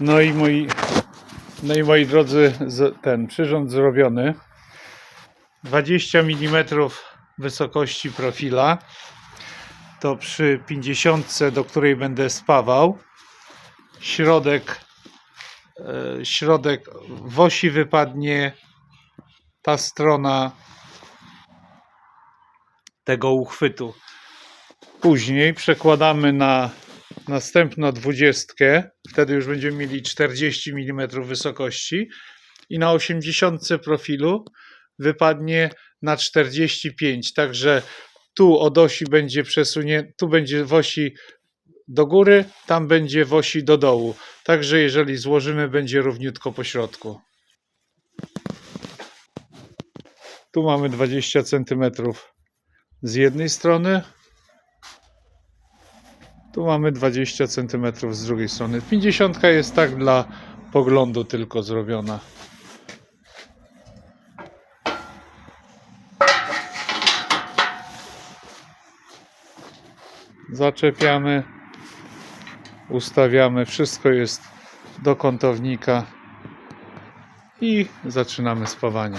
No i moi, no i moi drodzy, ten przyrząd zrobiony. 20 mm wysokości profila. To przy 50, do której będę spawał. Środek, e, środek w osi wypadnie ta strona tego uchwytu. Później przekładamy na następną dwudziestkę, wtedy już będziemy mieli 40 mm wysokości i na 80 profilu wypadnie na 45, także tu od osi będzie przesunięty, tu będzie w osi do góry, tam będzie w osi do dołu. Także jeżeli złożymy, będzie równiutko po środku. Tu mamy 20 cm z jednej strony, tu mamy 20 cm z drugiej strony. 50 jest tak dla poglądu tylko zrobiona. Zaczepiamy, ustawiamy, wszystko jest do kątownika i zaczynamy spawanie.